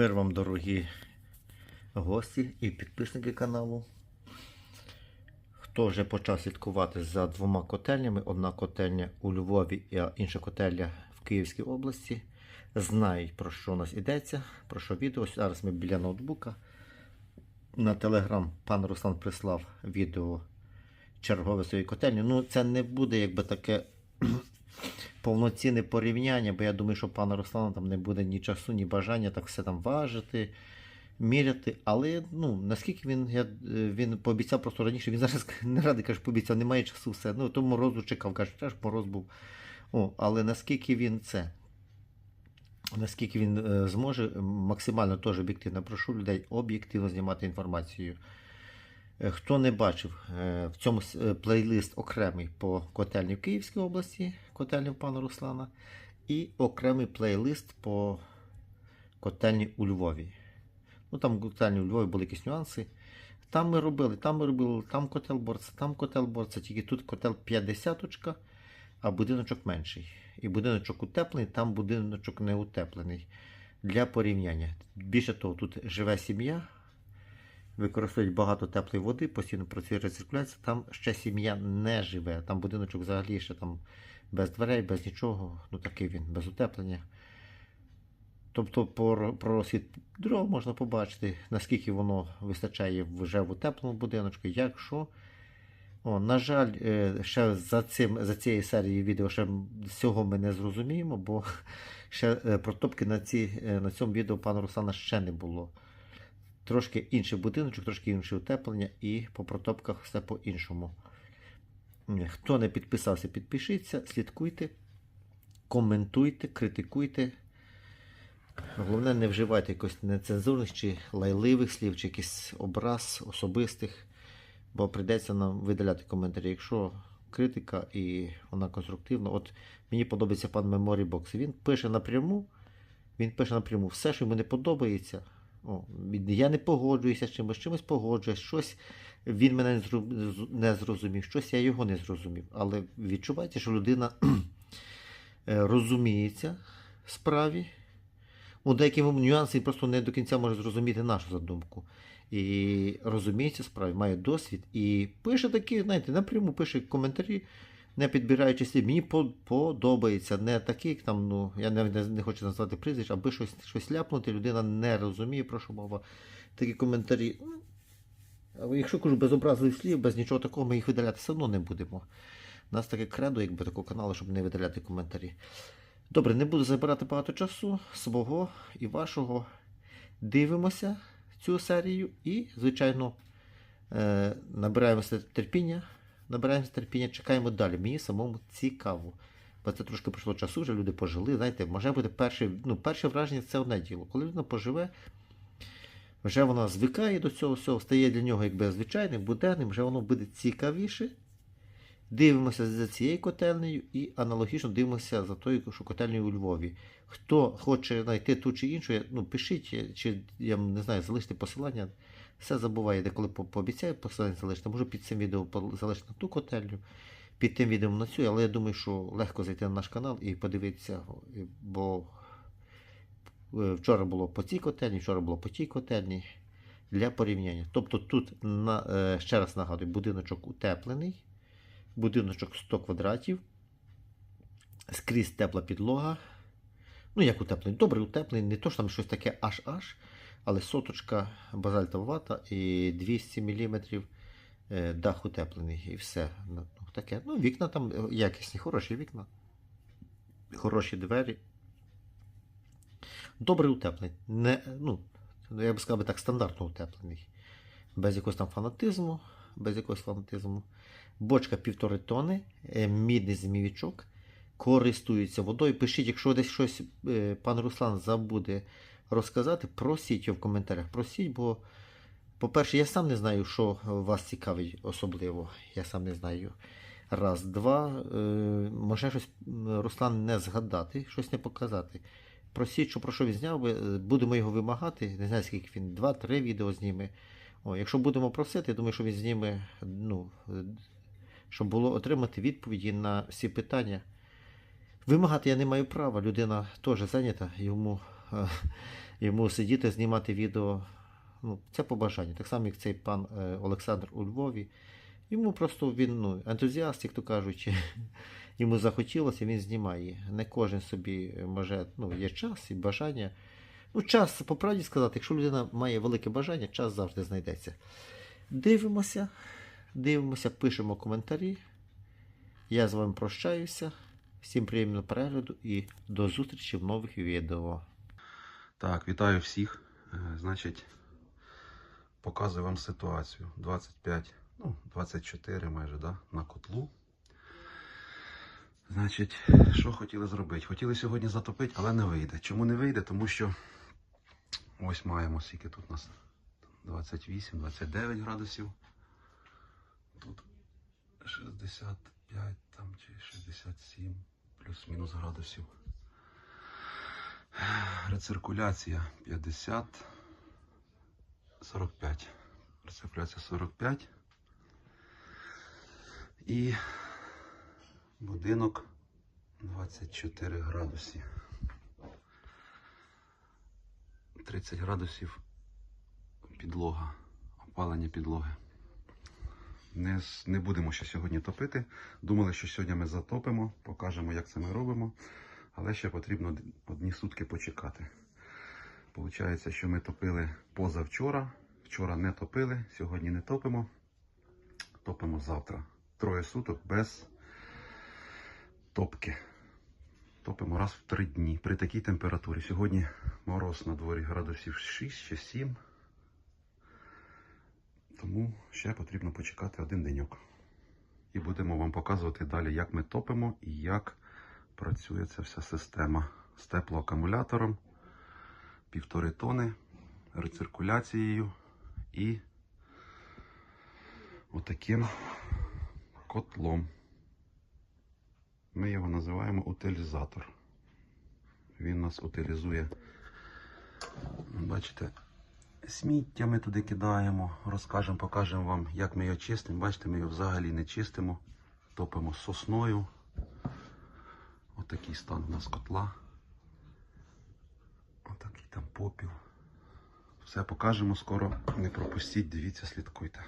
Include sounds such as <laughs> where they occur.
Мир вам, дорогі гості і підписники каналу. Хто вже почав слідкувати за двома котельнями, одна котельня у Львові, а інша котельня в Київській області, знають про що у нас йдеться, про що відео. Зараз ми біля ноутбука. На телеграм пан Руслан прислав відео чергове своєї котельні. Ну, це не буде якби таке повноцінне порівняння, бо я думаю, що пана Руслана там не буде ні часу, ні бажання так все там важити, міряти. Але ну, наскільки він я, е, він пообіцяв просто раніше, він зараз не радий каже, пообіцяв, немає часу, все. Ну, то морозу чекав, каже, теж мороз був. О, але наскільки він це? Наскільки він е, зможе, максимально теж об'єктивно прошу людей об'єктивно знімати інформацію. Е, Хто не бачив, е, в цьому е, плейлист окремий по котельні в Київській області, котельні пана Руслана, і окремий плейлист по котельні у Львові. Ну там котельні у Львові були якісь нюанси. Там ми робили, там ми робили, там котел борця, там котел борця, тільки тут котел 50, а будиночок менший. І будиночок утеплений, там будиночок не утеплений. Для порівняння. Більше того, тут живе сім'я, використовують багато теплої води, постійно працює рециркуляція, там ще сім'я не живе. Там будиночок взагалі ще там без дверей, без нічого. Ну такий він, без утеплення. Тобто про, розхід дров можна побачити, наскільки воно вистачає вже в утепленому будиночку, якщо. О, на жаль, е, ще за, цим, за цією серією відео ще всього ми не зрозуміємо, бо <laughs> ще е, протопки на, ці, е, на цьому відео пана Руслана ще не було. Трошки інший будиночок, трошки інше утеплення, і по протопках все по-іншому. Хто не підписався, підпишіться, слідкуйте, коментуйте, критикуйте. Головне, не вживайте якось нецензурних чи лайливих слів, чи якийсь образ особистих, бо прийдеться нам видаляти коментарі. Якщо критика і вона конструктивна, от мені подобається пан Box. Він пише напряму, він пише напряму все, що йому не подобається. О, я не погоджуюся з чимось, чимось погоджуюсь, щось він мене не зрозумів, щось я його не зрозумів. Але відчувається, що людина <clears throat> е, розуміється в справі. У деякі нюанси він просто не до кінця може зрозуміти нашу задумку. І розуміється справді, має досвід і пише такі, знаєте, напряму пише коментарі, не підбираючи слів. Мені подобається не такі, як там, ну, я не, не, хочу назвати прізвищ, аби щось, щось ляпнути, людина не розуміє, про що мова. Такі коментарі. ну, Якщо кажу без образливих слів, без нічого такого, ми їх видаляти все одно не будемо. У нас таке кредо, якби такого каналу, щоб не видаляти коментарі. Добре, не буду забирати багато часу свого і вашого. Дивимося цю серію і, звичайно, е, набираємося терпіння. Набираємося терпіння, чекаємо далі. Мені самому цікаво. Бо це трошки пройшло часу, вже люди пожили. Знаєте, може бути перше, ну, перше враження це одне діло. Коли людина поживе, вже вона звикає до цього всього, стає для нього якби звичайним, буденним, вже воно буде цікавіше. Дивимося за цією котельнею і аналогічно дивимося за тою, що котельнею у Львові. Хто хоче знайти ту чи іншу, ну пишіть, чи я не знаю, залиште посилання. Все забуває, деколи по- пообіцяю посилання залишити. Можу під цим відео залишити на ту котельню, під тим відео на цю, але я думаю, що легко зайти на наш канал і подивитися, бо е, вчора було по цій котельні, вчора було по тій котельні для порівняння. Тобто тут, на, е, ще раз нагадую, будиночок утеплений, будиночок 100 квадратів, скрізь тепла підлога. Ну, як утеплений? Добре утеплений, не то що там щось таке аж-аж, але соточка базальтова вата і 200 мм дах утеплений і все. Ну, таке. Ну, вікна там е, якісні, хороші вікна, хороші двері. Добре утеплений. Не, ну, я би сказав так, стандартно утеплений. Без якогось там фанатизму, без якогось фанатизму. Бочка півтори тони, е, мідний змівічок, користується водою. Пишіть, якщо десь щось е, пан Руслан забуде розказати, просіть його в коментарях. Просіть, бо, по-перше, я сам не знаю, що вас цікавить особливо. Я сам не знаю. Раз, два. Е, може щось Руслан не згадати, щось не показати. Просіть, що про що він зняв, е, будемо його вимагати. Не знаю, скільки він, два-три відео зніме. О, якщо будемо просити, я думаю, що він зніме, ну, е, щоб було отримати відповіді на всі питання. Вимагати я не маю права, людина теж зайнята, йому <laughs> йому сидіти, знімати відео. Ну, це по бажанню. Так само, як цей пан е, Олександр у Львові. Йому просто він ну, ентузіаст, як то кажуть. <laughs> Йому захотілося, він знімає. Не кожен собі може, ну, є час і бажання. Ну, час, по правді сказати, якщо людина має велике бажання, час завжди знайдеться. Дивимося, дивимося, пишемо коментарі. Я з вами прощаюся. Всім приємного перегляду і до зустрічі в нових відео. Так, вітаю всіх. Е, Значить, показую вам ситуацію. 25, ну, 24 майже, да, на котлу. Значить, що хотіли зробити? Хотіли сьогодні затопити, але не вийде. Чому не вийде? Тому що ось маємо скільки тут у нас 28-29 градусів. Тут 65 там чи 67 плюс-мінус градусів. Рециркуляція 50. 45. Рециркуляція 45. І будинок 24 градуси. 30 градусів підлога, опалення підлоги. Не, не будемо ще сьогодні топити. Думали, що сьогодні ми затопимо, покажемо, як це ми робимо. Але ще потрібно одні сутки почекати. Получається, що ми топили позавчора. Вчора не топили, сьогодні не топимо. Топимо завтра. Троє суток без топки. Топимо раз в три дні при такій температурі. Сьогодні мороз на дворі градусів 6 чи 7. Тому ще потрібно почекати один деньок. І будемо вам показувати далі, як ми топимо і як працює ця вся система з теплоакумулятором, півтори тони, рециркуляцією і отаким котлом. Ми його називаємо утилізатор. Він нас утилізує. Бачите, сміття ми туди кидаємо, розкажемо, покажемо вам, як ми його чистимо. Бачите, ми його взагалі не чистимо, топимо сосною. Отакий стан у нас котла. Отакий там попіл. Все покажемо скоро. Не пропустіть, дивіться, слідкуйте.